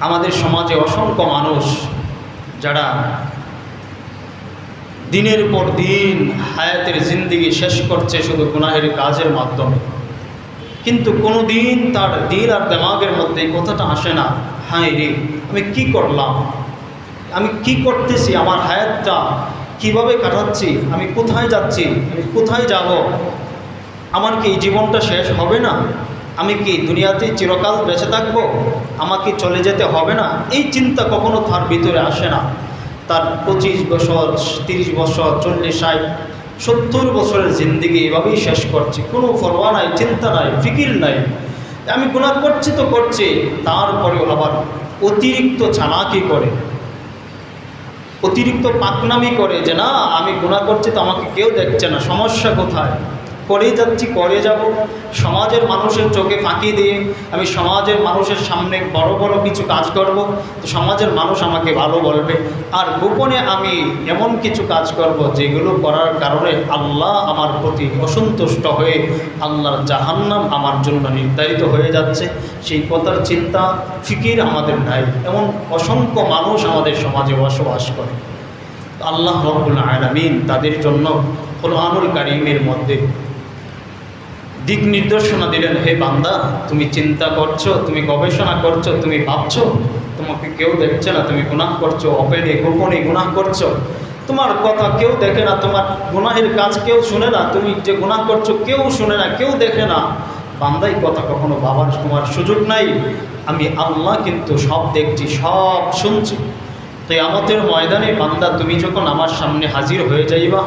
আমাদের সমাজে অসংখ্য মানুষ যারা দিনের পর দিন হায়াতের জিন্দিগি শেষ করছে শুধু গুনাহের কাজের মাধ্যমে। কিন্তু কোনো দিন তার দিল আর দেমাগের মধ্যে এই কথাটা আসে না, হায় রে, আমি কি করলাম? আমি কি করতেছি? আমার হায়াতটা কীভাবে কাটাচ্ছি? আমি কোথায় যাচ্ছি? আমি কোথায় যাব? আমার কি এই জীবনটা শেষ হবে না? আমি কি দুনিয়াতে চিরকাল বেঁচে থাকব? আমাকে চলে যেতে হবে না? এই চিন্তা কখনো তার ভিতরে আসে না। তার পঁচিশ বছর, তিরিশ বছর, চল্লিশ, ষাট, সত্তর বছরের জিন্দিগি এভাবেই শেষ করছি। কোনো ফরোয়া নাই, চিন্তা নাই, ফিকির নাই। আমি গুণা করছি তো করছি, তারপরেও আবার অতিরিক্ত চালাকি করে। অতিরিক্ত পাকনামি করে যে, না, আমি গুণা করছি তো আমাকে কেউ দেখছে না, সমস্যা কোথায়? করেই যাচ্ছি, করে যাব। সমাজের মানুষের চোখে ফাঁকি দিয়ে আমি সমাজের মানুষের সামনে বড় বড় কিছু কাজ করব। তো সমাজের মানুষ আমাকে ভালো বলবে। আর গোপনে আমি এমন কিছু কাজ করব যেগুলো করার কারণে আল্লাহ আমার প্রতি অসন্তুষ্ট হয়ে আল্লাহর জাহান্নাম আমার জন্য নির্ধারিত হয়ে যাচ্ছে। সেই কথার চিন্তা, ফিকির আমাদের নাই। এমন অসংখ্য মানুষ আমাদের সমাজে বসবাস করে। আল্লাহ রব্বুল আলামিন তাদের জন্য কোরআনুল কারিমের মধ্যে দিক নির্দেশনা দিলেন, হে বান্দা, তুমি চিন্তা করছ, তুমি গবেষণা করছ, তুমি ভাবছ, তোমাকে কেউ দেখছে না, তুমি গুনাহ করছ অপেনে গোপনে গুনাহ করছ। তোমার কথা কেউ দেখে না, তোমার গুনাহের কাজ কেউ শুনে না, তুমি যে গুনাহ করছ কেউ শুনে না, কেউ দেখে না। বান্দাই কথা কখনো বাবার তোমার সুযোগ নাই। আমি আল্লাহ কিন্তু সব দেখছি, সব শুনছি। তো আমাদের ময়দানে বান্দা, তুমি যখন আমার সামনে হাজির হয়ে যাইবা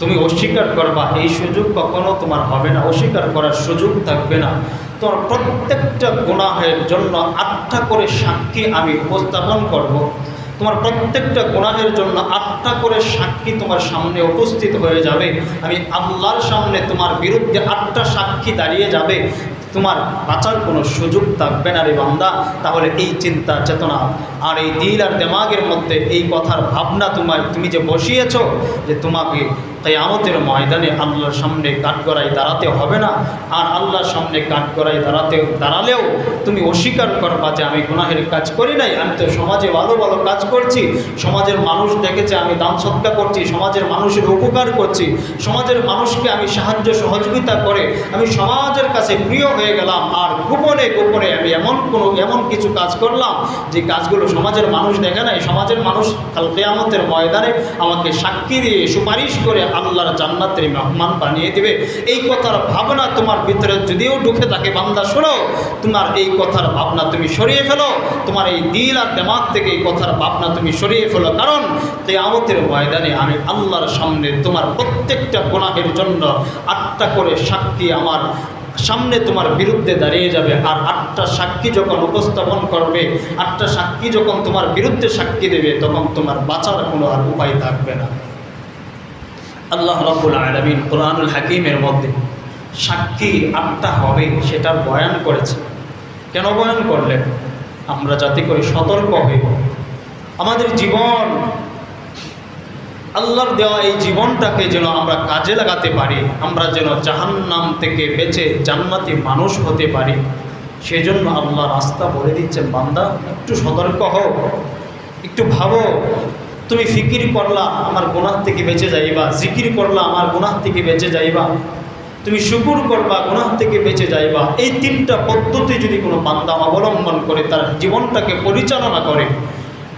তুমি অস্বীকার করবা, এই সুযোগ কখনো তোমার হবে না। অস্বীকার করার সুযোগ থাকবে না। তোমার প্রত্যেকটা গুণাহের জন্য আটটা করে সাক্ষী আমি উপস্থাপন করব। তোমার প্রত্যেকটা গুনাহের জন্য আটটা করে সাক্ষী তোমার সামনে উপস্থিত হয়ে যাবে। আমি আল্লাহর সামনে তোমার বিরুদ্ধে আটটা সাক্ষী দাঁড়িয়ে যাবে। তোমার বাঁচার কোনো সুযোগ থাকবে না রে বান্দা। তাহলে এই চিন্তা, চেতনা আর এই দিল আর দেমাগের মধ্যে এই কথার ভাবনা তোমার তুমি যে বসিয়েছ যে তোমাকে তাই আমতের ময়দানে আল্লাহর সামনে কাঠ কাঠগড়ায় দাঁড়াতে হবে না। আর আল্লাহর সামনে কাঠ কাঠগড়ায় দাঁড়াতে দাঁড়ালেও তুমি অস্বীকার করবা যে আমি গুনাহের কাজ করি নাই। আমি তো সমাজে ভালো ভালো কাজ করছি। সমাজের মানুষ দেখেছে আমি দান সৎকা করছি। সমাজের মানুষের উপকার করছি। সমাজের মানুষকে আমি সাহায্য সহযোগিতা করে আমি সমাজের কাছে প্রিয় হয়ে গেলাম। আর গোপনে গোপনে আমি এমন কোনো এমন কিছু কাজ করলাম যে কাজগুলো সমাজের মানুষ দেখে নাই। সমাজের মানুষ কাল কেয়ামতের ময়দানে আমাকে সাক্ষী দিয়ে সুপারিশ করে আল্লাহর জান্নাতের মেহমান বানিয়ে দিবে। এই কথার ভাবনা তোমার ভিতরে যদিও ঢুকে থাকে, বান্দা শোনো, তোমার এই কথার ভাবনা তুমি সরিয়ে ফেলো। তোমার এই দিল আর দেমাগ থেকে এই কথার ভাবনা তুমি সরিয়ে ফেলো। কারণ কেয়ামতের ময়দানে আমি আল্লাহর সামনে তোমার প্রত্যেকটা গুনাহের জন্য আটটা করে সাক্ষী আমার সামনে তোমার বিরুদ্ধে দাঁড়িয়ে যাবে। আর আটটা সাক্ষী যখন উপস্থাপন করবে, আটটা সাক্ষী যখন তোমার বিরুদ্ধে সাক্ষী দেবে, তখন তোমার বাঁচার কোনো আর উপায় থাকবে না। আল্লাহ রব্বুল আলমিন কোরআনুল হাকিমের মধ্যে সাক্ষী আটটা হবে সেটার বয়ান করেছে। কেন বয়ান করলেন? আমরা যাতে করে সতর্ক হইব আমাদের জীবন, আল্লাহর দেওয়া এই জীবনটাকে যেন আমরা কাজে লাগাতে পারি, আমরা যেন জাহান্নাম থেকে বেঁচে জান্নাতি মানুষ হতে পারি, সেজন্য আল্লাহ রাস্তা বলে দিচ্ছেন, বান্দা, একটু সতর্ক হও, একটু ভাবো। তুমি ফিকির করলা, আমার গুনাহ থেকে বেঁচে যাইবা। জিকির করলা, আমার গুনাহ থেকে বেঁচে যাইবা। তুমি শুকুর করবা, গুনাহ থেকে বেঁচে যাইবা। এই তিনটা পদ্ধতি যদি কোনো বান্দা অবলম্বন করে, তার জীবনটাকে পরিচালনা করে,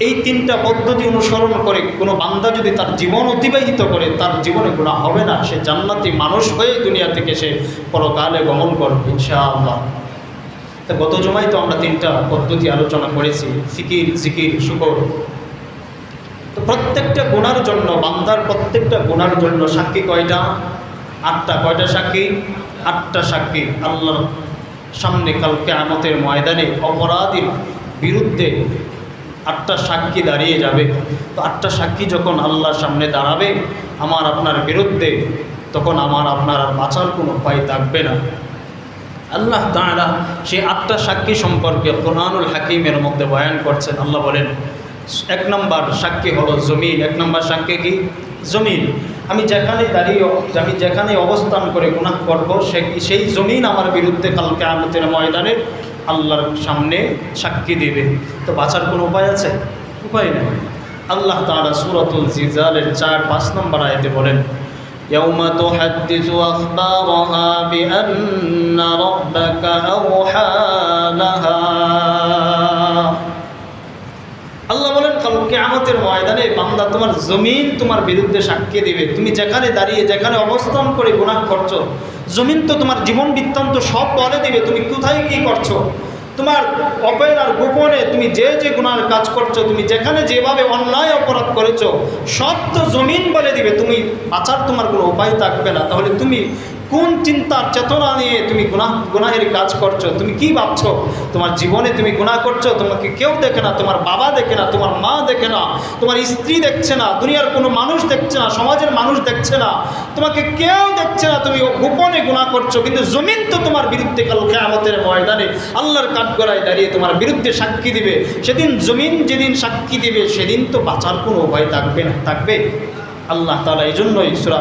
এই তিনটা পদ্ধতি অনুসরণ করে, কোনো বান্দা যদি তার জীবন অতিবাহিত করে, তার জীবনে গুণা হবে না। সে জান্নাতি মানুষ হয়ে দুনিয়া থেকে সে পরকালে গমন করবে, ইনশাআল্লাহ। তা গত জমায় তো আমরা তিনটা পদ্ধতি আলোচনা করেছি। ফিকির, জিকির, শুকর। তো প্রত্যেকটা গুণার জন্য, বান্দার প্রত্যেকটা গুণার জন্য সাক্ষী কয়টা? আটটা। কয়টা সাক্ষী? আটটা সাক্ষী। আল্লাহর সামনে কালকে আমতের ময়দানে অপরাধীর বিরুদ্ধে আটটা সাক্ষী দাঁড়িয়ে যাবে। তো আটটা সাক্ষী যখন আল্লাহর সামনে দাঁড়াবে, আমার আপনার বিরুদ্ধে, তখন আমার আপনার আর বাঁচার কোনো উপায় থাকবে না। আল্লাহ তাঁরা সেই আটটা সাক্ষী সম্পর্কে কোরআনুল হাকিমের মধ্যে বয়ান করছেন। আল্লাহ বলেন এক নম্বর সাক্ষী হলো জমিন এক নম্বর সাক্ষী কি জমিন আমি যেখানে দাঁড়িয়ে আমি যেখানে অবস্থান করে গুনাহ করব সে সেই জমিন আমার বিরুদ্ধে কালকে আমতের ময়দানে আল্লাহর সামনে সাক্ষী দেবে তো বাঁচার কোনো উপায় আছে উপায় নেই আল্লাহ তাআলা সূরাতুল জিলজালের চার পাঁচ নম্বর আয়াতে বলেন يوم تحدث أخبارها بأن ربك أوحى কেয়ামতের ময়দানে বান্দা তোমার জমিন তোমার বিরুদ্ধে সাক্ষী দিবে। তুমি যেখানে দাঁড়িয়ে, যেখানে অবস্থান করে গুনাহ করছ, জমিন তো তোমার জীবন বৃত্তান্ত সব বলে দিবে, তুমি কোথায় কি করছ? তোমার অপের আর গোপনে তুমি যে যে গুণার কাজ করছ, তুমি যেখানে যেভাবে অন্যায় অপরাধ করেছ, সব তো জমিন বলে দিবে। তুমি বাঁচার তোমার কোনো উপায় থাকবে না। তাহলে তুমি কোন চিন্তার চেতনা নিয়ে তুমি গুনাহ, গুনাহের কাজ করছ? তুমি কি ভাবছ? তোমার জীবনে তুমি গুনাহ করছ? তোমাকে কেউ দেখে না, তোমার বাবা দেখে না, তোমার মা দেখে না, তোমার স্ত্রী দেখছে না, দুনিয়ার কোনো মানুষ দেখছে না, সমাজের মানুষ দেখছে না, তোমাকে কেউ দেখছে না, তুমি গোপনে গুনাহ করছ, কিন্তু জমিন তো তোমার বিরুদ্ধে কাল কেয়ামতের ময়দানে আল্লাহর কাঠগড়ায় দাঁড়িয়ে তোমার বিরুদ্ধে সাক্ষী দিবে। সেদিন জমিন যেদিন সাক্ষী দিবে, সেদিন তো বাঁচার কোনো উপায় থাকবে না, থাকবে? আল্লাহ তালা এই জন্যই সুরা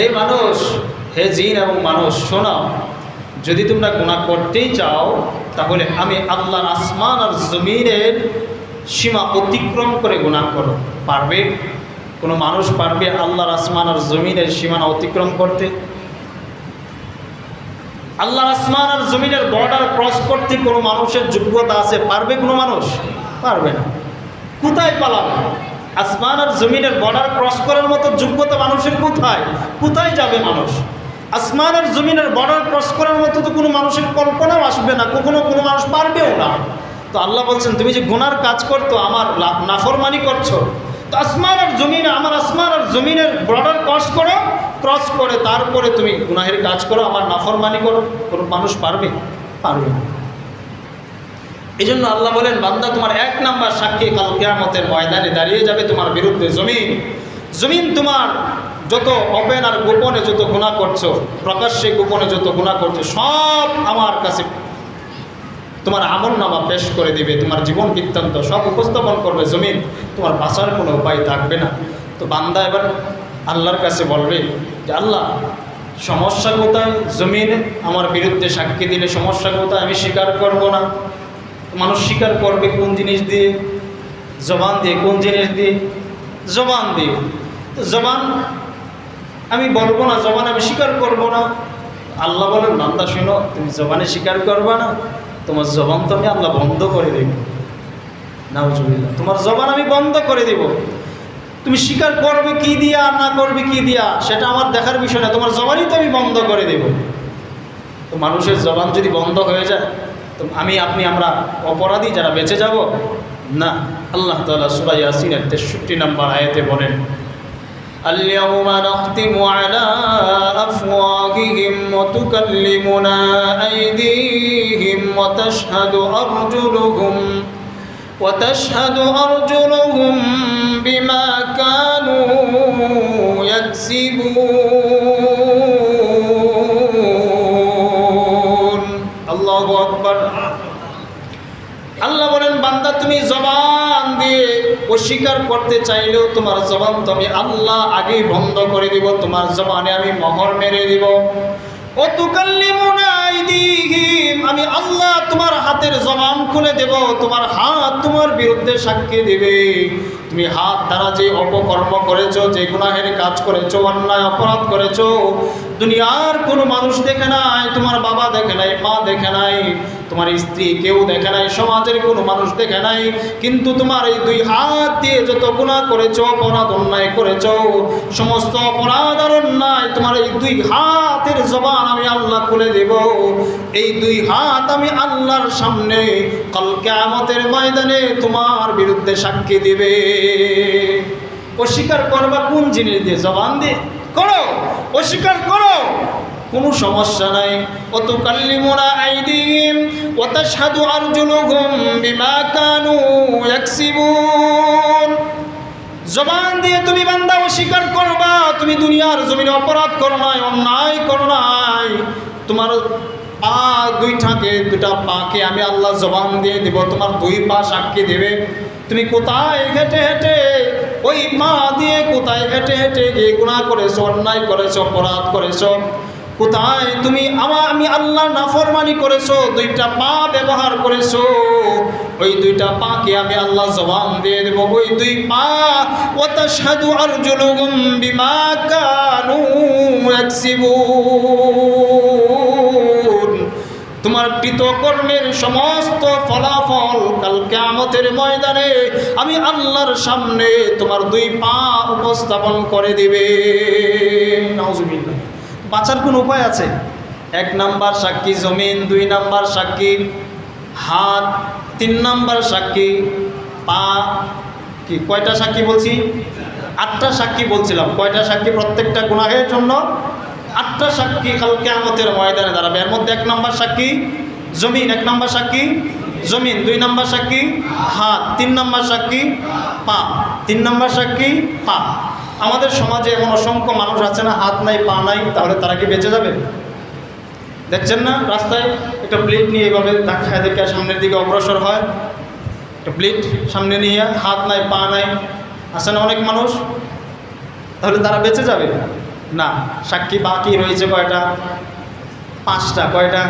হে মানুষ, হে জিন এবং মানুষ শোনাও যদি তোমরা গুণা করতেই চাও, তাহলে আমি আল্লাহর আসমান আর জমিনের সীমা অতিক্রম করে গুণা করো। পারবে? কোনো মানুষ পারবে আল্লাহর আসমান আর জমিনের সীমানা অতিক্রম করতে? আল্লাহর আসমান আর জমিনের বর্ডার ক্রস করতে কোনো মানুষের যোগ্যতা আছে? পারবে কোনো মানুষ? পারবে না। কোথায় পালাবে? আসমান আর জমিনের বর্ডার ক্রস করার মতো যোগ্যতা মানুষের কোথায়? কোথায় যাবে মানুষ? আসমান আর জমিনের বর্ডার ক্রস করার মতো তো কোনো মানুষের কল্পনাও আসবে না, কখনো কোনো মানুষ পারবেও না। তো আল্লাহ বলছেন, তুমি যে গুনার কাজ করতো আমার নাফরমানি করছ, তো আসমান আর জমিন, আমার আসমান আর জমিনের বর্ডার ক্রস করো, ক্রস করে তারপরে তুমি গুনাহের কাজ করো, আমার নাফরমানি করো। কোনো মানুষ পারবে? পারবে না। এই জন্য আল্লাহ বলেন, বান্দা তোমার এক নাম্বার সাক্ষী কাল কেয়ামতের ময়দানে দাঁড়িয়ে যাবে তোমার বিরুদ্ধে জমিন। জমিন তোমার যত অপেন আর গোপনে যত গুণা করছ, প্রকাশ্যে গোপনে যত গুণা করছ, সব আমার কাছে তোমার আমল নামা পেশ করে দিবে, তোমার জীবন বৃত্তান্ত সব উপস্থাপন করবে জমিন। তোমার বাঁচার কোনো উপায় থাকবে না। তো বান্দা এবার আল্লাহর কাছে বলবে যে, আল্লাহ, সমস্যা কোথায়? জমিন আমার বিরুদ্ধে সাক্ষী দিলে সমস্যা কোথায়? আমি স্বীকার করব না। মানুষ স্বীকার করবে কোন জিনিস দিয়ে? জবান দিয়ে। কোন জিনিস দিয়ে? জবান দিয়ে। তো জবান, আমি বলব না, জবান আমি স্বীকার করব না। আল্লাহ বলেন, বান্দা, শুনো, তুমি জবানে স্বীকার করবা না, তোমার জবান তো আমি আল্লাহ বন্ধ করে দেব। নাউজুবিল্লাহ। তোমার জবান আমি বন্ধ করে দেব। তুমি স্বীকার করবে কি দিয়া আর না করবে কি দিয়া? সেটা আমার দেখার বিষয় না, তোমার জবানই তো আমি বন্ধ করে দেব। তো মানুষের জবান যদি বন্ধ হয়ে যায় তো আমি আপনি আমরা অপরাধী যারা বেঁচে যাব না আল্লাহ তাআলা সূরা ইয়াসিনের 63 নম্বর আয়াতে বলেন اليوم نختم على أفواههم وتكلمنا أيديهم وتشهد أرجلهم وتشهد أرجلهم بما كانوا يكسبون তুমি জবান দিয়ে অস্বীকার করতে চাইলেও তোমার জবান তো আমি আল্লাহ আগেই বন্ধ করে দিব, তোমার জবানে আমি মহর মেরে দিব। আমি আল্লাহ তোমার হাতের জবান খুলে দেব, তোমার হাত তোমার বিরুদ্ধে সাক্ষী দিবে। তুমি হাত দ্বারা যে অপকর্ম করেছ, যে গুনাহের কাজ করেছ, অন্যায় অপরাধ করেছ দুনিয়ার কোনো মানুষ দেখে নাই, তোমার বাবা দেখে নাই, মা দেখে নাই, তোমার স্ত্রী কেউ দেখে নাই, সমাজের কোনো মানুষ দেখে নাই, কিন্তু তোমার এই দুই হাত দিয়ে যত গুণা করেছ, অপরাধ অন্যায় করেছ, সমস্ত অপরাধ আর অন্যায় তোমার এই দুই হাতের জবান আমি আল্লাহ খুলে দেব। এই দুই হাত আমি আল্লাহর সামনে কালকে কেয়ামতের ময়দানে তোমার বিরুদ্ধে সাক্ষী দিবে। অস্বীকার করবা কোন জিনিস দিয়ে? জবান দিয়ে? করো, অস্বীকার করো। কোনো সমস্যা নাই। অত কাল্লিমোনা আইদিহিম ও তাশহাদু আরজুলুহুম বিমা কানু ইয়াকসিবুন। জবান দিয়ে তুমি বান্দা অস্বীকার করবা তুমি দুনিয়ার জমিনে অপরাধ করো নাই, অন্যায় করো নাই। তোমার পা দুইটাকে দুটা পাকে আমি আল্লাহ জবান দিয়ে দিব, তোমার দুই পা সাক্ষী দেবে। তুমি কোথায় হেঁটে হেঁটে? ওই মা দিয়ে কোথায় হেঁটে হেঁটে গিয়ে গুণা করেছ, অন্যায় করেছ, অপরাধ করেছ? কোথায় তুমি আমার আমি আল্লাহ নাফরমানি করেছ, দুইটা পা ব্যবহার করেছ? ওই দুইটা পাকে আমি আল্লাহ জবান দিয়ে দেবো। ওই দুই পা ও তাশহাদু আরজুলুহুম বিমা কানু ইয়াকসিবুন। তোমার কৃতকর্মের সমস্ত ফলাফল কাল কিয়ামতের ময়দানে আমি আল্লাহর সামনে তোমার দুই পা উপস্থাপন করে দিবে। বাঁচার কোনো উপায় আছে? এক নাম্বার সাক্ষী জমিন, দুই নাম্বার সাক্ষী হাত, তিন নাম্বার সাক্ষী পা, কি কয়টা সাক্ষী বলছি? আটটা সাক্ষী বলছিলাম। কয়টা সাক্ষী? প্রত্যেকটা গুণাহের জন্য আটটা সাক্ষী কালকে আমাদের ময়দানে দাঁড়াবে। এর মধ্যে এক নম্বর সাক্ষী, জমিন, এক নম্বর সাক্ষী, জমিন, দুই নম্বর সাক্ষী, হাত, তিন নম্বর সাক্ষী, পা, তিন নম্বর সাক্ষী, পা। আমাদের সমাজে এমন অসংখ্য মানুষ আছে না, হাত নাই, পা নাই, তাহলে তারা কি বেঁচে যাবে? দেখছেন না? রাস্তায় একটা প্লেট নিয়ে এভাবে ধাক্কায় দেখে সামনের দিকে অগ্রসর হয়। একটা প্লেট সামনে নিয়ে হাত নাই, পা নাই, আছে না অনেক মানুষ? তাহলে তারা বেঁচে যাবে? না, সাক্ষী বাকি রয়েছে কয়টা? পাঁচটা, কয়টা?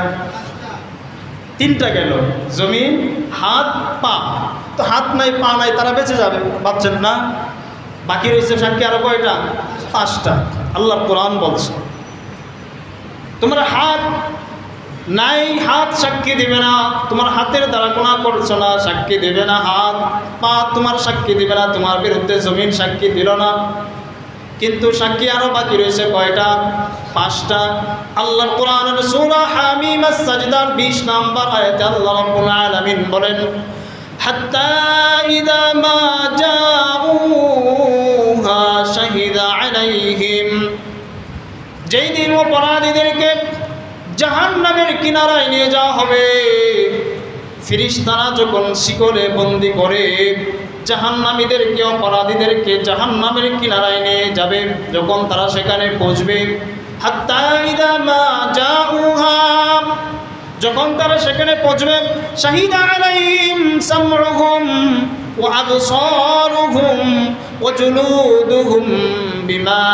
তিনটা গেল। জমিন, হাত, পা। তো হাত নাই, পা নাই, তারা বেঁচে যাবে, ভাবছেন না? বাকি রয়েছে সাক্ষী আরও কয়টা? পাঁচটা। আল্লাহ কোরআন বলছে, তোমার হাত নাই, হাত সাক্ষী দেবে না, তোমার হাতের দ্বারা কোনা করছ না, সাক্ষী দেবে না হাত, পা তোমার সাক্ষী দেবে না, তোমার বিরুদ্ধে জমিন সাক্ষী দিল না। কিন্তু সাক্ষী আরও বাকি রয়েছে কয়টা? পাঁচটা। আল্লাহর কোরআনের সূরা হামিম সাজদার 20 নাম্বার আয়াতে আল্লাহ রাব্বুল আলামিন বলেন, হাত্তা ইদা মা জাউহা শাহিদা আলাইহিম। যেই দিন অপরাধীদেরকে জাহান্নামের কিনারায় নিয়ে যাওয়া হবে, ফিরিস্তারা যখন শিকলে বন্দি করে জাহান্নামীদেরকে, অপরাধীদেরকে জাহান্নামের কিনারায় নিয়ে যাবে। যখন তারা সেখানে পৌঁছবে যখন তারা সেখানে পৌঁছবে, শাহিদা আলাইহিম জুলুদুহুম বিমা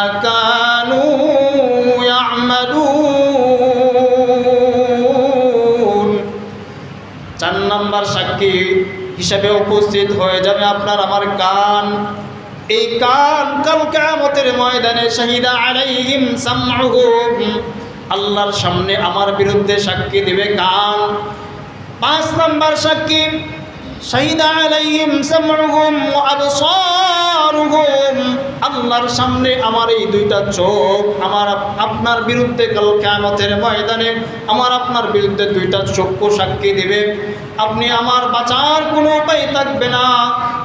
হিসাবে উপস্থিত হয়ে যাবে আপনার আমার কান। এই কান কাল কামতের ময়দানে শাহিদা আলাইহিম সামউহুম আল্লাহর সামনে আমার বিরুদ্ধে সাক্ষী দেবে কান। পাঁচ নম্বর সাক্ষী, শাহিদা আলাইহিম সামহুম ওয়া আবসারুহুম আল্লাহর সামনে আমার এই দুইটা চোখ, আমার আপনার বিরুদ্ধে কাল কিয়ামতের ময়দানে আমার আপনার বিরুদ্ধে দুইটা চক্ষু সাক্ষী দিবে। আপনি আমার বাঁচার কোনো উপায় থাকবে না।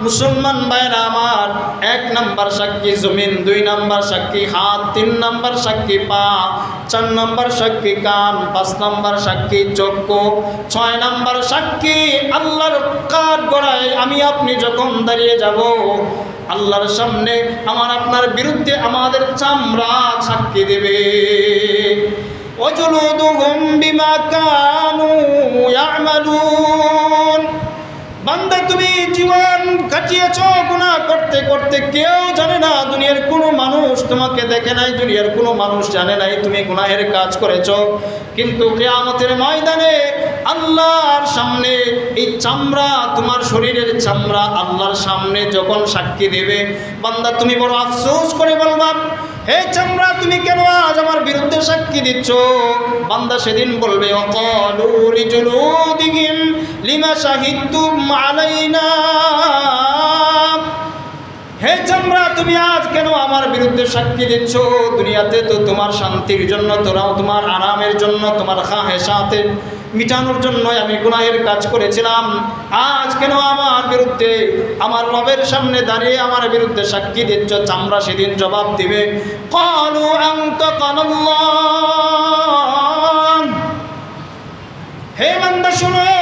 মুসলমান ভাইরা আমার, এক নাম্বার সাক্ষী জমিন, দুই নাম্বার সাক্ষী হাত, তিন নাম্বার সাক্ষী পা, চার নাম্বার সাক্ষী কান, পাঁচ নাম্বার সাক্ষী চক্ষু ছয় নাম্বার সাক্ষী আল্লাহর কাঠ গড়ায় আমি আপনি যখন দাঁড়িয়ে যাব আল্লাহর সামনে আমার আপনার বিরুদ্ধে আমাদের চামড়া সাক্ষী দেবে। অজলুদুহুম বিমা কানু ইয়ামালুন। বান্দা, তুমি জীবন কাটিয়েছ গুণা করতে করতে কেউ জানে না, দুনিয়ার কোনো মানুষ তোমাকে দেখে নাই, দুনিয়ার কোনো মানুষ জানে নাই, তুমি গুনাহের কাজ করেছ। কিন্তু কেয়ামতের ময়দানে আল্লাহর সামনে, এই চামড়া তোমার শরীরের চামড়া আল্লাহর সামনে যখন সাক্ষী দেবে, বান্দা তুমি বড় আফসোস করে বলবা, হে চামড়া, তুমি কেন আজ আমার বিরুদ্ধে সাক্ষী দিচ্ছ? বান্দা সেদিন বলবে লিমা আলাইনা। হে চামড়া, তুমি আজ কেন আমার বিরুদ্ধে সাক্ষী দিচ্ছ? দুনিয়াতে তো তোমার শান্তির জন্য, তোরাও তোমার আরামের জন্য, তোমার খাহেসাতে। মিটানোর জন্য আমি গুনাহের কাজ করেছিলাম। আজ কেন আমার বিরুদ্ধে? আমার রবের সামনে দাঁড়িয়ে আমার বিরুদ্ধে সাক্ষী দিচ্ছ, চামড়া সেদিন জবাব দিবে। হে মন্দ শুনে।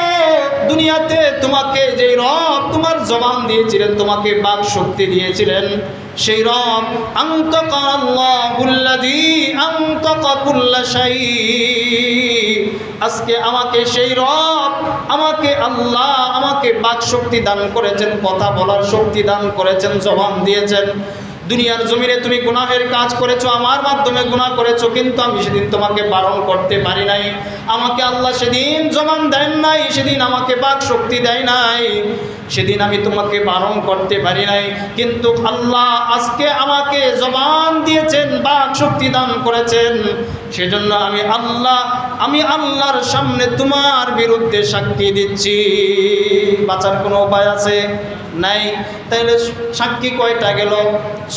দুনিয়াতে তোমাকে যে রব তোমার জবান দিয়েছিলেন, তোমাকে বাক শক্তি দিয়েছিলেন, সেই রব আজকে আমাকে সেই রব, আমাকে আল্লাহ আমাকে বাক শক্তি দান করেছেন, কথা বলার শক্তি দান করেছেন, জবান দিয়েছেন। দুনিয়ার জমিনে তুমি গুনাহের কাজ করেছ, আমার মাধ্যমে গুনাহ করেছ, কিন্তু আমি সেদিন তোমাকে বারণ করতে পারি নাই। আমাকে আল্লাহ সেদিন জমান দেন নাই, সেদিন আমাকে বাক শক্তি দেয় নাই। সেদিন আমি তোমাকে বারণ করতে পারি নাই, কিন্তু আল্লাহ আজকে আমাকে জবান দিয়েছেন বাক শক্তি দান করেছেন। সেজন্য আমি আল্লাহ, আমি আল্লাহর সামনে তোমার বিরুদ্ধে সাক্ষী দিচ্ছি। বাঁচার কোনো উপায় আছে? নাই। তাহলে সাক্ষী কয়টা গেল?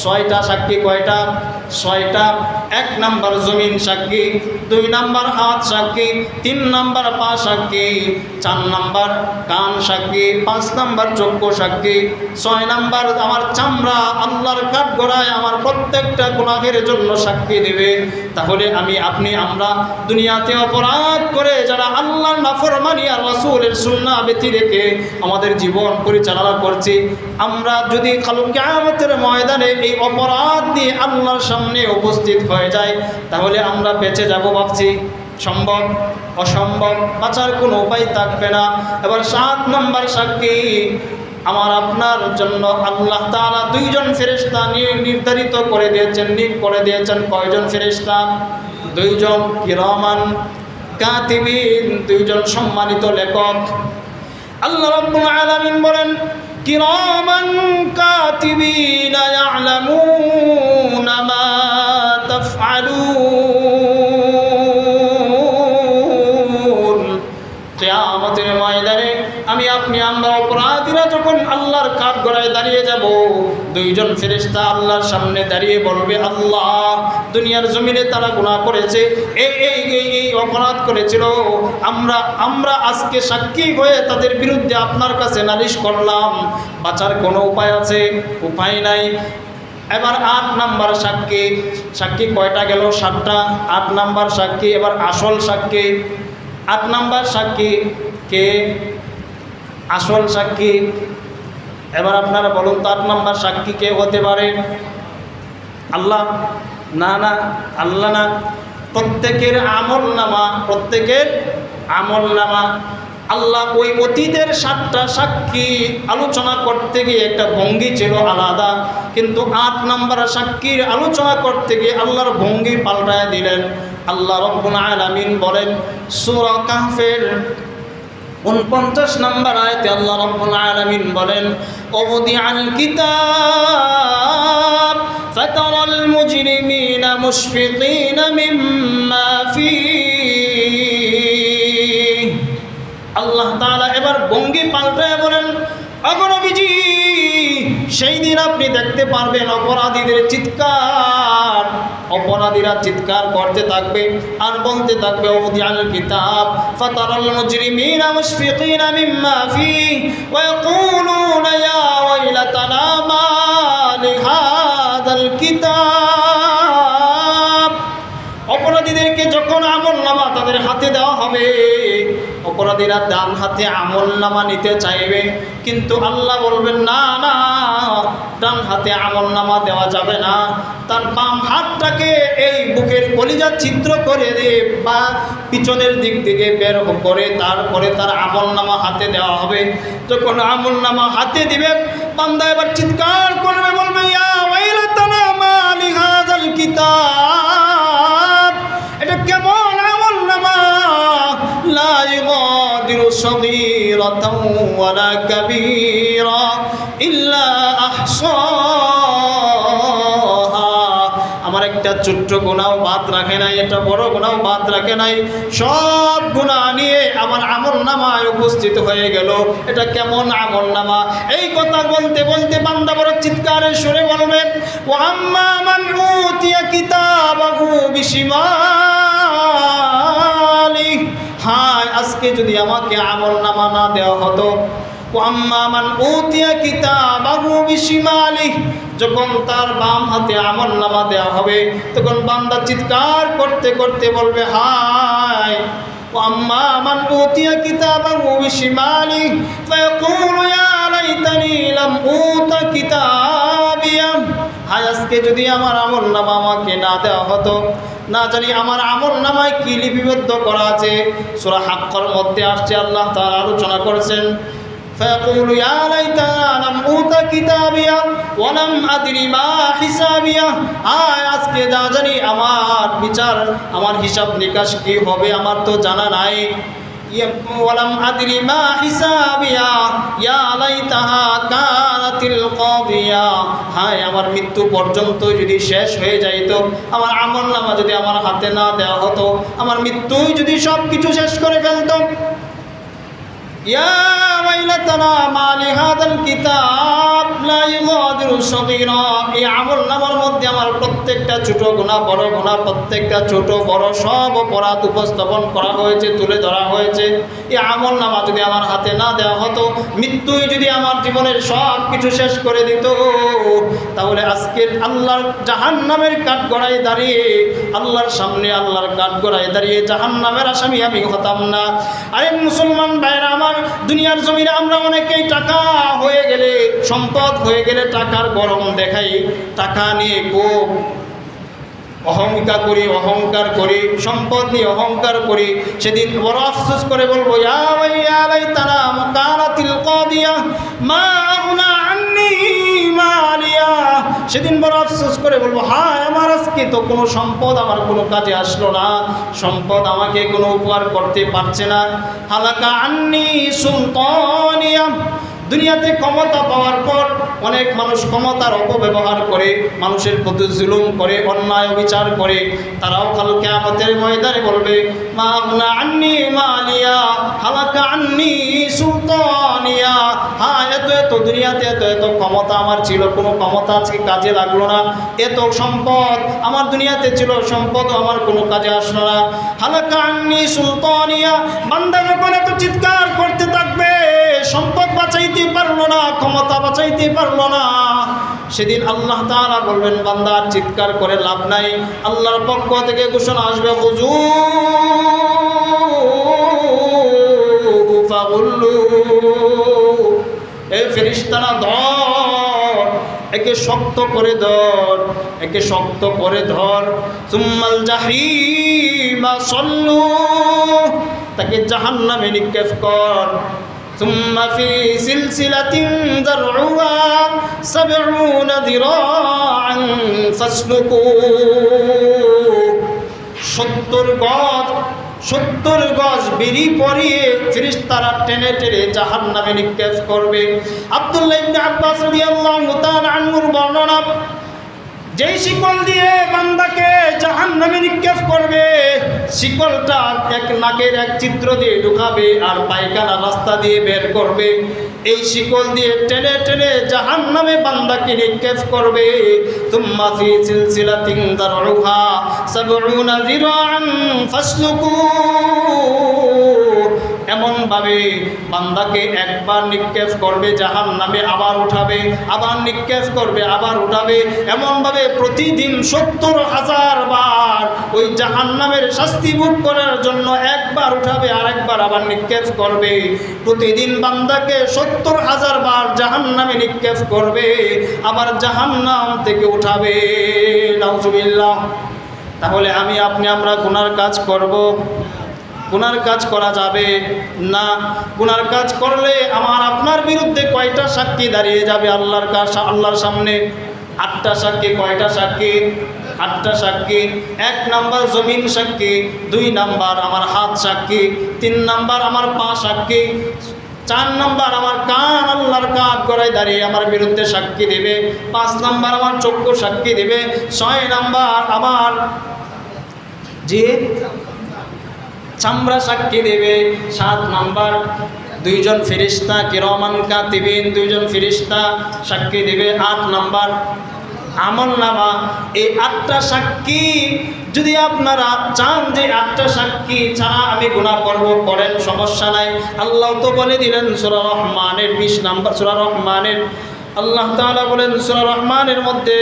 ছয়টা সাক্ষী কয়টা? ছয়টা। এক নাম্বার জমিন সাক্ষী, দুই নাম্বার হাত সাক্ষী, তিন নাম্বার পা সাক্ষী, চার নাম্বার কান সাক্ষী, পাঁচ নাম্বার চক্ষু সাক্ষী, ছয় নাম্বার আমার চামড়া আল্লাহর কাঠ গড়ায় আমার প্রত্যেকটা গুণাহের জন্য সাক্ষী দেবে। তাহলে আমি, আপনি, আমরা দুনিয়াতে অপরাধ করে যারা আল্লাহর নাফরমানি আর রাসূলের সুন্নাহ ব্যতি রেখে আমাদের জীবন পরিচালনা করছি, আমরা যদি কালো কিয়ামতের ময়দানে এই অপরাধ নিয়ে আল্লাহর সামনে উপস্থিত হয়ে যায়, তাহলে আমরা বেঁচে যাব ভাবছি। সম্ভব? অসম্ভব? বাঁচার কোনো উপায় থাকবে না। এবার সাত নম্বর সাক্ষী, আমার আপনার জন্য আল্লাহ তালা দুইজন ফেরেশতা নি- নির্ধারিত করে দিয়েছেন নিক করে দিয়েছেন। কয়জন ফেরেশতা? দুইজন কিরমান, কাতিবিন, দুইজন সম্মানিত লেখক। আল্লাহ রাব্বুল আলামিন বলেন কিরামান কাতিবিনা ইয়ালামুনা মা কাঠ গড়ায় দাঁড়িয়ে যাব। দুইজন ফেরেশতা আল্লাহর সামনে দাঁড়িয়ে বলবে, আল্লাহ, দুনিয়ার জমিনে তারা গুনাহ করেছে। এই এই এই এই অপরাধ করেছিল। আমরা আমরা আজকে সাক্ষী হয়ে তাদের বিরুদ্ধে আপনার কাছে নালিশ করলাম। বাঁচার কোনো উপায় আছে? উপায় নাই। এবার আট নাম্বার সাক্ষী। সাক্ষী কয়টা গেল? সাতটা। আট নাম্বার সাক্ষী, এবার আসল সাক্ষী। আট নাম্বার সাক্ষী কে? আসল সাক্ষী এবার আপনারা বলুন তো আট নাম্বার সাক্ষী কে হতে পারে? আল্লাহ? না না, আল্লাহ না। প্রত্যেকের আমল নামা, প্রত্যেকের আমল নামা। আল্লাহ ওই অতীতের সাতটা সাক্ষী আলোচনা করতে গিয়ে একটা ভঙ্গি ছিল আলাদা। কিন্তু আট নম্বর সাক্ষীর আলোচনা করতে গিয়ে আল্লাহর ভঙ্গি পাল্টায় দিলেন। আল্লাহ রব্বুল আলামিন বলেন, সূরা কাহফের উনপঞ্চাশ নম্বর আয়তে আল্লাহ রব্বুল আলামিন বলেন অবদি আল কিতাব فترى المجرمين مشفقين مما فيه আল্লাহ তাআলা এবার ভঙ্গি পাল্টায় বলেন অগণবিজি সেই দিন আপনি দেখতে পারবেন অপরাধীদের চিৎকার অপরাধীরা চিৎকার করতে থাকবে, আর বলতে থাকবে ওদি আল কিতাব, ফাতারাল মুজরিমিনা মুশফিকিনা মিম্মা ফি ওয়া ইয়াকুলুনা ইয়া ওয়াইলাতানা মা লিহাদাল কিতাব। অপরাধীদেরকে আমল নামা তাদের হাতে দেওয়া হবে। অপরাধীরা ডান হাতে আমল নামা নিতে চাইবে, কিন্তু আল্লাহ বলবেন, না না, ডান হাতে আমল নামা দেওয়া যাবে না। তার বাম হাতটাকে এই বুকের কলিজা ছিদ্র করে দিয়ে বা পিছনের দিক থেকে বের করে তারপরে তার আমল নামা হাতে দেওয়া হবে। যখন আমল নামা হাতে দিবে, বান্দা এবার চিৎকার করবে, বলবে, ইয়া সগীরাতাও ওয়ালা কাবীরা ইল্লা আহসাহা আমার একটা ছোট্ট গুণাও বাদ রাখে নাই, একটা বড় গুণাও বাদ রাখে নাই। সব গুণা নিয়ে আমার আমল নামায় উপস্থিত হয়ে গেল। এটা কেমন আমল নামা? এই কথা বলতে বলতে বান্দা বড় চিৎকারে সুরে বলবেন ও আম্মা মান উতিয়া কিতাবাহু বিশিমালি হায় আজকে যদি আমাকে আমল নামা না দেওয়া হতো ও আম্মা মান উতিয়া কিতাবাহু বিশিমালি যখন তার বাম হাতে আমল নামা দেওয়া হবে তখন বান্দা চিৎকার করতে করতে বলবে হায় وأما من أوتي كتابه بشماله فيقول يا ليتني لم أوت كتابيه হায় আজকে যদি আমার আমল নামা আমাকে না দেওয়া হতো না জানি আমার আমল নামায় কি লিপিবদ্ধ করা আছে সুরা হাক্কর মধ্যে আসছে আল্লাহ তার আলোচনা করছেন فيقول يا ليتنا لم أوت كتابيا ولم أدر ما حسابيا আয় আজকে যা জানি আমার বিচার আমার হিসাব নিকাশ কি হবে আমার তো জানা নাই ولم أدر ما حسابيا يا ليتها كانت القاضية হায় আমার মৃত্যু পর্যন্ত যদি শেষ হয়ে যাইতো আমার আমল নামা যদি আমার হাতে না দেওয়া হতো আমার মৃত্যুই যদি সব কিছু শেষ করে ফেলতো يا ওয়াইলাতানা মালি হাদাল কিতাব লা ইউগাদিরু এই আমল নামার মধ্যে আমার প্রত্যেকটা ছোট গুনাহ, বড় গুনাহ, প্রত্যেকটা ছোট, বড় সব অপরাধ উপস্থাপন করা হয়েছে, তুলে ধরা হয়েছে। এই আমল নামা যদি আমার হাতে না দেওয়া হতো, মৃত্যুই যদি আমার জীবনের সব কিছু শেষ করে দিত, তাহলে আজকের আল্লাহর জাহান্নামের দাঁড়িয়ে, আল্লাহর সামনে আল্লাহর কাঠগড়ায় দাঁড়িয়ে জাহান্নামের আসামি আমি হতাম না। আরে মুসলমান ভাইরা আমার দুনিয়ার জমি জমিনে আমরা অনেকেই টাকা হয়ে গেলে, সম্পদ হয়ে গেলে টাকার গরম দেখাই। টাকা নিয়ে খুব অহংকার করি অহংকার করি, সম্পদ নিয়ে অহংকার করি। সেদিন বড় আফসোস করে বলব তারা মা সেদিন বড় আফসোস করে বলব হ্যাঁ আমার আজকে তো কোনো সম্পদ আমার কোনো কাজে আসলো না। সম্পদ আমাকে কোনো উপকার করতে পারছে না। হালাকা আন্নি সুলতানিয়া দুনিয়াতে ক্ষমতা পাওয়ার পর অনেক মানুষ ক্ষমতার অপব্যবহার করে, মানুষের প্রতি জুলুম করে, অন্যায় বিচার করে। তারাও কালকে আমাদের ময়দানে বলবে, মা এত এত দুনিয়াতে এত এত ক্ষমতা আমার ছিল। কোনো ক্ষমতা আজকে কাজে লাগল না। এত সম্পদ আমার দুনিয়াতে ছিল, সম্পদ আমার কোনো কাজে আসলো না। হালাকা আন্নি সুলতানিয়া, বান্দা যখন এত চিৎকার থাকবে সম্পদ বাঁচাইতে পারল না, ক্ষমতা বাঁচাইতে পারল না। সেদিন আল্লাহ তারা বলবেন, বান্দা, আর চিৎকার করে লাভ নাই। আল্লাহর পক্ষ থেকে ঘোষণা আসবে ফেরিস্তারা ধর, একে শক্ত ধর, একে শক্ত ধর। সল্লু, তাকে জাহান্নামে নিক্ষেপ কর। ثم في سلسلة ذرعها سبعون ذراعا فاسلكوه সত্তর গজ সত্তর গজ বিড়ি পরিয়ে ফিরিস্তারা টেনে টেনে জাহান নামে নিক্ষেপ করবে আব্দুল্লাহ ইবনে আব্বাস রাদিয়াল্লাহু তাআলা আনহুর বর্ণনা যেই শিকল দিয়ে বান্দাকে জাহান নামে নিক্ষেপ করবে, শিকলটা এক নাকের এক চিত্র দিয়ে ঢুকাবে আর পায়খানা রাস্তা দিয়ে বের করবে। এই শিকল দিয়ে টেনে টেনে জাহান নামে বান্দাকে নিক্ষেপ করবে। তুম্মা ফি সিলসিলাতিন দারউহা সাবউনা ফাসলুকু। এমনভাবে বান্দাকে একবার নিক্ষেপ করবে জাহান নামে আবার উঠাবে, আবার নিক্ষেপ করবে, আবার উঠাবে। এমনভাবে প্রতিদিন সত্তর হাজার বার ওই জাহান নামের শাস্তি ভোগ করার জন্য একবার উঠাবে আর একবার আবার নিক্ষেপ করবে। প্রতিদিন বান্দাকে সত্তর হাজার বার জাহান নামে নিক্ষেপ করবে, আবার জাহান নাম থেকে উঠাবে। নাউজুবিল্লাহ। তাহলে আমি, আপনি, আমরা গুনার কাজ করব। গুনার কাজ করা যাবে না। গুনার কাজ করলে আমার আপনার বিরুদ্ধে কয়টা সাক্ষী দাঁড়িয়ে যাবে আল্লাহর কাছ আল্লাহর সামনে? আটটা সাক্ষী, কয়টা সাক্ষী? আটটা সাক্ষী। এক নাম্বার জমিন সাক্ষী, দুই নাম্বার আমার হাত সাক্ষী, তিন নাম্বার আমার পা সাক্ষী, চার নাম্বার আমার কান আল্লাহর কাঠ গড়ায় দাঁড়িয়ে আমার বিরুদ্ধে সাক্ষী দেবে, পাঁচ নাম্বার আমার চক্ষু সাক্ষী দেবে, ছয় নাম্বার আমার যে চামড়া সাক্ষী দেবে, সাত নাম্বার। দুইজন ফিরিস্তা, কিরমান কাতিবিন, দুইজন ফিরিস্তা সাক্ষী দেবে, আট নাম্বার। আমল নামা, এই আটটা সাক্ষী, যদি আপনারা চান যে আটটা সাক্ষী ছাড়া আমি গুণা করব করেন সমস্যা নাই। আল্লাহ তো বলে দিলেন, সুরা রহমানের বিশ নাম্বার, সুরা রহমানের আল্লাহ তাআলা বলেন, সূরা রহমানের মধ্যে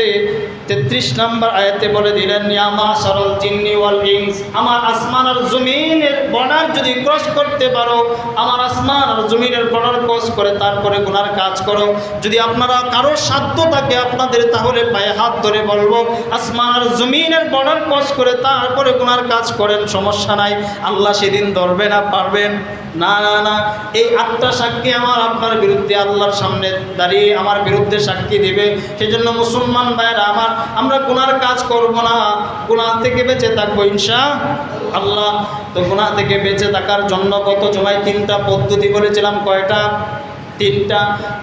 তেত্রিশ নম্বর আয়াতে বলে দিলেন ইয়ামা সরল জিন্নি ওয়াল ইনস, আমার আসমান আর জমিনের বর্ডার যদি ক্রস করতে পারো, আমার আসমান আর জমিনের বর্ডার ক্রস করে তারপরে গুনার কাজ করো। যদি আপনারা কারোর সাধ্য থাকে আপনাদের, তাহলে পায়ে হাত ধরে বলব, আসমান আর জমিনের বর্ডার ক্রস করে তারপরে গুনার কাজ করেন, সমস্যা নাই। আল্লাহ সেদিন ধরবে না, পারবেন না না না। এই আটটা সাক্ষী আমার, আপনার বিরুদ্ধে আল্লাহর সামনে দাঁড়িয়ে আমার বিরুদ্ধে সাক্ষী দেবে। সেজন্য মুসলমান ভাইরা আমার আমরা গুনার কাজ করব না। গুনার থেকে বেঁচে থাকব ইনশা আল্লাহ তো গুনা থেকে বেঁচে থাকার জন্য গত জমায় তিনটা পদ্ধতি বলেছিলাম কয়টা? তিনটা,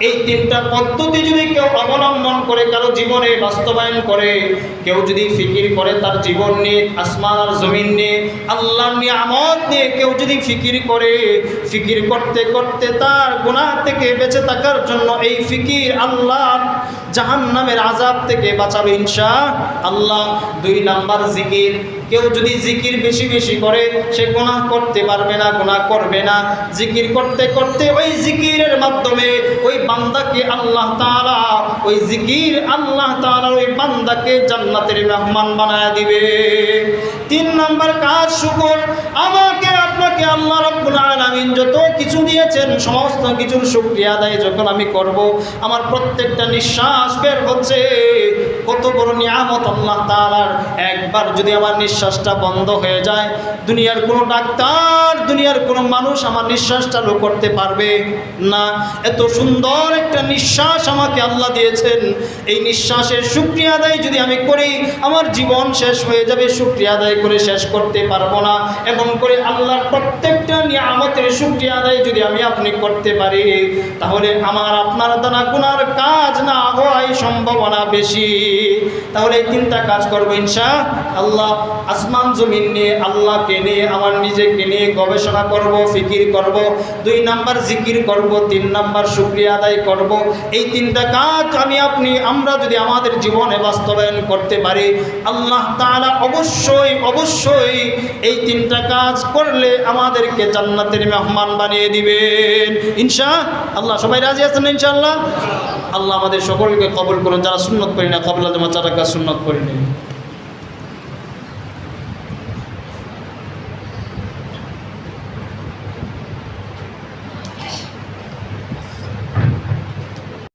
এই তিনটা পদ্ধতি যদি কেউ অবলম্বন করে, কারও জীবনে বাস্তবায়ন করে, কেউ যদি ফিকির করে, তার জীবন নিয়ে, আসমান আর জমিন নিয়ে আল্লাহ নিয়ে আমদ নিয়ে কেউ যদি ফিকির করে, ফিকির করতে করতে তার গুনাহ থেকে বেঁচে থাকার জন্য এই ফিকির আল্লাহ জাহান্নামের আজাব থেকে বাঁচাবে ইনশা আল্লাহ। দুই নাম্বার জিকির কেউ যদি জিকির বেশি বেশি করে, সে গুনাহ করতে পারবে না গোনা করবে না। জিকির করতে করতে ওই জিকিরের মাধ্যমে ওই বান্দাকে আল্লাহ তালা ওই জিকির আল্লাহ তালা ওই বান্দাকে জান্নাতের মেহমান বানায় দিবে। তিন নম্বর কাজ শুকর, আমাকে আপনাকে আল্লাহ রাব্বুল আলামিন যত কিছু দিয়েছেন, সমস্ত কিছুর শুকরিয়া আদায় যখন আমি করব, আমার প্রত্যেকটা নিঃশ্বাস বের হচ্ছে। কত বড় নিয়ামত আল্লাহ তাআলার। একবার যদি আমার নিঃশ্বাসটা বন্ধ হয়ে যায়, দুনিয়ার কোনো ডাক্তার, দুনিয়ার কোনো মানুষ আমার নিঃশ্বাস চালু করতে পারবে না। এত সুন্দর একটা নিঃশ্বাস আমাকে আল্লাহ দিয়েছেন। এই নিঃশ্বাসের শুক্রিয়া আদায় যদি আমি করি, আমার জীবন শেষ হয়ে যাবে। শুক্রিয়া আদায় করে শেষ করতে পারব না। এমন করে আল্লাহর প্রত্যেকটা নিয়ামতের শুক্রিয়া আদায় যদি আমি আপনি করতে পারি, তাহলে আমার আপনার দ্বারা গুনার কাজ না হওয়াই সম্ভাবনা বেশি। তাহলে এই তিনটা কাজ করব ইনশা আল্লাহ আসমান জমিন নিয়ে, আল্লাহকে নিয়ে, আমার নিজেকে নিয়ে গবেষণা করব, ফিকির করব, দুই নাম্বার জিকির করব, তিন নাম্বার শুক্রিয়া আদায় করব। এই তিনটা কাজ আমি আপনি, আমরা যদি আমাদের জীবনে বাস্তবায়ন করতে পারি, আল্লাহ তাআলা অবশ্যই অবশ্যই এই তিনটা কাজ করলে আমাদেরকে জান্নাতের মেহমান বানিয়ে দিবেন। ইনশা, আল্লাহ সবাই রাজি আছেন ইনশাআল্লাহ? আল্লাহ আমাদের সকলকে কবল করুন, যারা সুন্নত করি না কবল আজমা চারাকা সুন্নত করি